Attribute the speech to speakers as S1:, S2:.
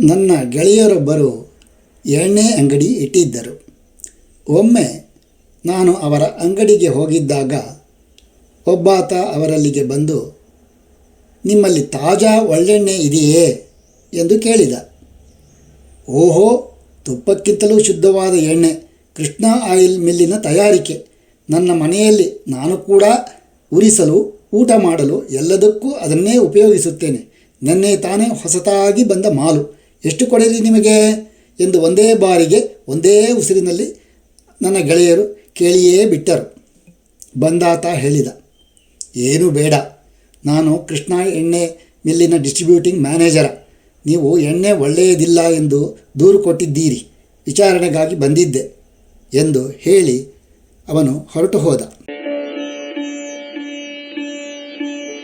S1: ನನ್ನ ಗೆಳೆಯರೊಬ್ಬರು ಎಣ್ಣೆ ಅಂಗಡಿ ಇಟ್ಟಿದ್ದರು. ಒಮ್ಮೆ ನಾನು ಅವರ ಅಂಗಡಿಗೆ ಹೋಗಿದ್ದಾಗ ಒಬ್ಬಾತ ಅವರಲ್ಲಿಗೆ ಬಂದು, ನಿಮ್ಮಲ್ಲಿ ತಾಜಾ ಒಳ್ಳೆಣ್ಣೆ ಇದೆಯೇ? ಎಂದು ಕೇಳಿದ. ಓಹೋ, ತುಪ್ಪಕ್ಕಿಂತಲೂ ಶುದ್ಧವಾದ ಎಣ್ಣೆ, ಕೃಷ್ಣ ಆಯಿಲ್ ಮಿಲ್ಲಿನ ತಯಾರಿಕೆ. ನನ್ನ ಮನೆಯಲ್ಲಿ ನಾನು ಕೂಡ ಉರಿಸಲು, ಊಟ ಮಾಡಲು ಎಲ್ಲದಕ್ಕೂ ಅದನ್ನೇ ಉಪಯೋಗಿಸುತ್ತೇನೆ. ನೆನ್ನೆ ತಾನೇ ಹೊಸತಾಗಿ ಬಂದ ಮಾಲು. ಎಷ್ಟು ಕೊಡಲಿ ನಿಮಗೆ? ಎಂದು ಒಂದೇ ಬಾರಿಗೆ, ಒಂದೇ ಉಸಿರಿನಲ್ಲಿ ನನ್ನ ಗೆಳೆಯರು ಕೇಳಿಯೇ ಬಿಟ್ಟರು. ಬಂದಾತ ಹೇಳಿದ, ಏನೂ ಬೇಡ. ನಾನು ಕೃಷ್ಣ ಎಣ್ಣೆ ಮಿಲ್ಲಿನ ಡಿಸ್ಟ್ರಿಬ್ಯೂಟಿಂಗ್ ಮ್ಯಾನೇಜರ. ನೀವು ಎಣ್ಣೆ ಒಳ್ಳೆಯದಿಲ್ಲ ಎಂದು ದೂರು ಕೊಟ್ಟಿದ್ದೀರಿ. ವಿಚಾರಣೆಗಾಗಿ ಬಂದಿದ್ದೆ ಎಂದು ಹೇಳಿ ಅವನು ಹೊರಟು ಹೋದ.